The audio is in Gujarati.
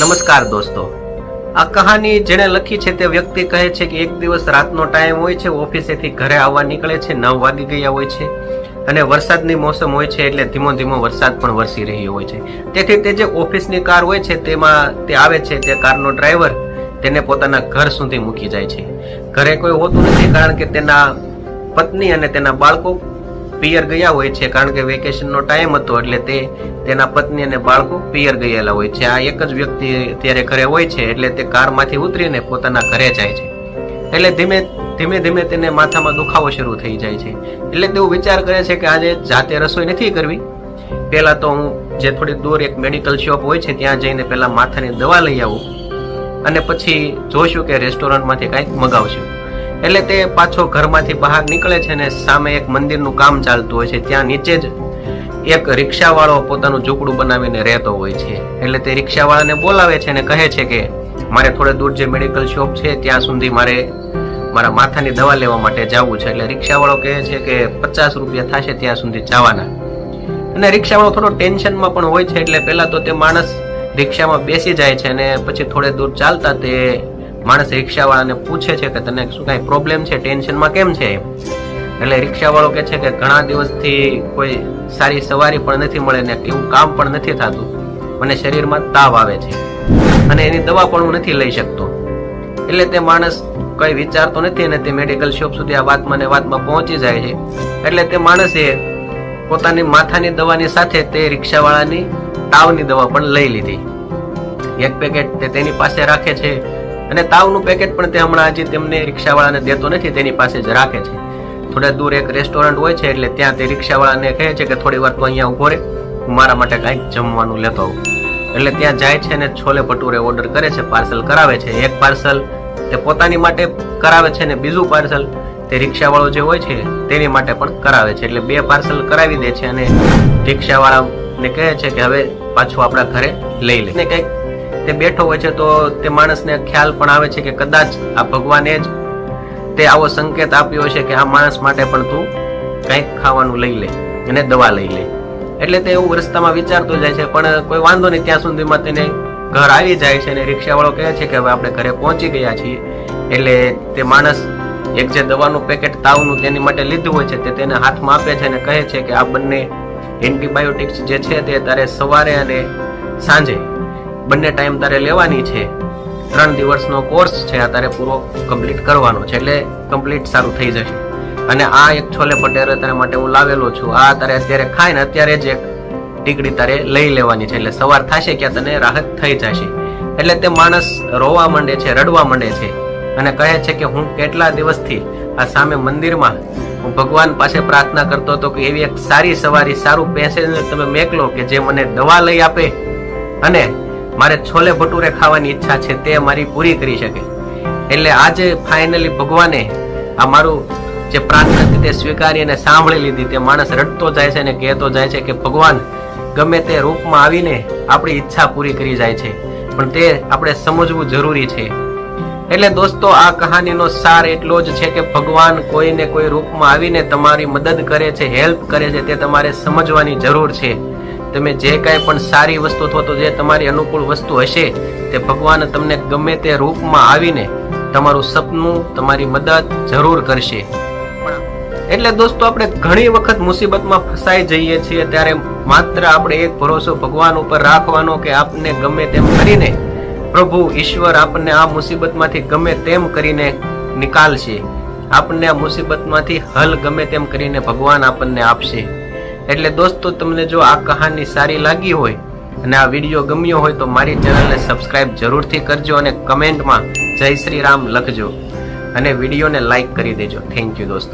નમસ્કાર દોસ્તો. આ કહાની જેણે લખી છે તે વ્યક્તિ કહે છે કે એક દિવસ રાતનો ટાઈમ હોય છે, ઓફિસેથી ઘરે આવવા નીકળે છે, નવ વાગી ગયા હોય છે અને વરસાદની મોસમ હોય છે એટલે ધીમો ધીમો વરસાદ પણ વરસી રહ્યો હોય છે. તેથી તે જે ઓફિસની કાર હોય છે તેમાં તે આવે છે તે કારનો ડ્રાઈવર તેને પોતાના ઘર સુધી મૂકી જાય છે. ઘરે કોઈ હોતું નથી કારણ કે તેના પત્ની અને તેના બાળકો પિયર ગયા હોય છે, કારણ કે વેકેશનનો ટાઈમ હતો એટલે તે તેના પત્ની અને બાળકો પિયર ગયેલા હોય છે. આ એક જ વ્યક્તિ અત્યારે ઘરે હોય છે, એટલે તે કારમાંથી ઉતરીને પોતાના ઘરે જાય છે. એટલે ધીમે ધીમે ધીમે તેને માથામાં દુખાવો શરૂ થઈ જાય છે. એટલે તેવું વિચાર કરે છે કે આજે જાતે રસોઈ નથી કરવી. પહેલાં તો હું જે થોડી દૂર એક મેડિકલ શોપ હોય છે, ત્યાં જઈને પહેલાં માથાની દવા લઈ આવું અને પછી જોશું કે રેસ્ટોરન્ટમાંથી કાંઈક મગાવશું. એટલે તે પાછો ઘરમાંથી બહાર નીકળે છે ને સામે એક મંદિરનું કામ ચાલતું હોય છે. ત્યાં નીચે જ એક રિક્ષાવાળો પોતાનું ઝૂંપડું બનાવીને રહેતો હોય છે. એટલે તે રિક્ષાવાળાને બોલાવે છે અને કહે છે કે, મારે થોડે દૂર જે મેડિકલ શોપ છે, ત્યાં સુધી મારે મારા માથાની દવા લેવા માટે જવું છે. એટલે રિક્ષાવાળો કહે છે કે, પચાસ રૂપિયા થશે ત્યાં સુધી જવાના. અને રિક્ષાવાળો થોડો ટેન્શનમાં પણ હોય છે, એટલે પહેલાં તો તે માણસ રિક્ષામાં બેસી જાય છે અને પછી થોડે દૂર ચાલતા તે માણસ રિક્ષાવાળાને પૂછે છે કે તને શું કાંઈ પ્રોબ્લેમ છે? ટેન્શનમાં કેમ છે? એટલે રિક્ષાવાળો કહે છે કે ઘણા દિવસથી કોઈ સારી સવારી પણ નથી મળે ને એવું કામ પણ નથી થતું. મને શરીરમાં તાવ આવે છે અને એની દવા પણ હું નથી લઈ શકતો. એટલે તે માણસ કંઈ વિચારતો નથી અને તે મેડિકલ શોપ સુધી આ વાતમાં ને વાતમાં પહોંચી જાય છે. એટલે તે માણસે પોતાની માથાની દવાની સાથે તે રિક્ષાવાળાની તાવની દવા પણ લઈ લીધી. એક પેકેટ તે તેની પાસે રાખે છે. અને તાવનું પેકેટ પણ તે હમણાં હજી તેમને રિક્ષાવાળાને દેતો નથી, તેની પાસે જ રાખે છે. થોડા દૂર એક રેસ્ટોરન્ટ હોય છે, એટલે ત્યાં તે રિક્ષાવાળાને કહે છે કે થોડી વાર તું અહીંયા ઊભો રહે હું મારા માટે કાંઈક જમવાનું લેતો આવું. એટલે ત્યાં જાય છે અને છોલે ભટુરે ઓર્ડર કરે છે પાર્સલ કરાવે છે. એક પાર્સલ તે પોતાની માટે કરાવે છે ને બીજું પાર્સલ તે રિક્ષાવાળો જે હોય છે, તેની માટે પણ કરાવે છે. એટલે બે પાર્સલ કરાવી દે છે અને રિક્ષાવાળાને કહે છે કે હવે પાછું આપણા ઘરે લઈ લે. કંઈક તે બેઠો હોય છે તો તે માણસને ખ્યાલ પણ આવે છે કે કદાચ આ ભગવાને જ તે આવો સંકેત આપ્યો છે કે આ માણસ માટે પણ તું કંઈક ખાવાનું લઈ લે અને દવા લઈ લે. એટલે તે એવું રસ્તામાં વિચારતો જાય છે, પણ કોઈ વાંધો નહીં, ત્યાં સુધીમાં તેને ઘર આવી જાય છે અને રિક્ષાવાળો કહે છે કે હવે આપણે ઘરે પહોંચી ગયા છીએ. એટલે તે માણસ એક જે દવાનું પેકેટ તાવનું તેની માટે લીધું હોય છે, તે તેને હાથમાં આપે છે અને કહે છે કે આ બંને એન્ટીબાયોટિક્સ જે છે તે તારે સવારે અને સાંજે બંને ટાઈમ તારે લેવાની છે. ત્રણ દિવસનો કોર્સ છે, આ તારે પૂરો કમ્પ્લીટ કરવાનો છે, એટલે કમ્પ્લીટ સારું થઈ જશે. અને આ એક છોલે ભટેરે તારા માટે હું લાવેલો છું. આ તારે અત્યારે ખાય ને અત્યારે જ એક ટીકડી તારે લઈ લેવાની છે, એટલે સવાર થશે કે તને રાહત થઈ જશે. એટલે તે માણસ રોવા માંડે છે, રડવા માંડે છે. અને કહે છે કે હું કેટલા દિવસથી આ સામે મંદિરમાં હું ભગવાન પાસે પ્રાર્થના કરતો હતો કે એવી એક સારી સવારી, સારું પેસેન્જર તમે મેકલો કે જે મને દવા લઈ આપે. અને મારે છોલે ભટુરે ખાવાની ઈચ્છા છે તે મારી પૂરી કરી શકે. એટલે આજે ફાઇનલી ભગવાને આ મારું જે પ્રાર્થના હતી સ્વીકારી અને સાંભળી લીધી. તે માણસ રડતો જાય છે અને કહેતો જાય છે કે ભગવાન, ગમે તે રૂપમાં આવીને આપણી ઈચ્છા પૂરી કરી જાય છે, પણ તે આપણે સમજવું જરૂરી છે. એટલે દોસ્તો, આ કહાનીનો સાર એટલો જ છે કે ભગવાન કોઈને કોઈ રૂપમાં આવીને તમારી મદદ કરે છે, હેલ્પ કરે છે તે તમારે સમજવાની જરૂર છે. તમે જે કાંઈ પણ સારી વસ્તુ અથવા તો જે તમારી અનુકૂળ વસ્તુ હશે, તે ભગવાન તમને ગમે તે રૂપમાં આવીને તમારું સપનું, તમારી મદદ જરૂર કરશે. એટલે દોસ્તો, આપણે ઘણી વખત મુસીબતમાં ફસાઈ જઈએ છીએ, ત્યારે માત્ર આપણે એક ભરોસો ભગવાન ઉપર રાખવાનો કે આપને ગમે તેમ કરીને પ્રભુ ઈશ્વર આપણને આ મુસીબતમાંથી ગમે તેમ કરીને નિકાલશે. આપણને આ મુસીબતમાંથી હલ ગમે તેમ કરીને ભગવાન આપણને આપશે. એટલે દોસ્તો, તમને જો આ કહાની સારી લાગી હોય અને આ વીડિયો ગમ્યો હોય તો મારી ચેનલને સબસ્ક્રાઇબ જરૂરથી કરજો અને કમેન્ટમાં જય શ્રી રામ લખજો અને વિડીયોને લાઈક કરી દેજો. થેન્ક યુ દોસ્તો.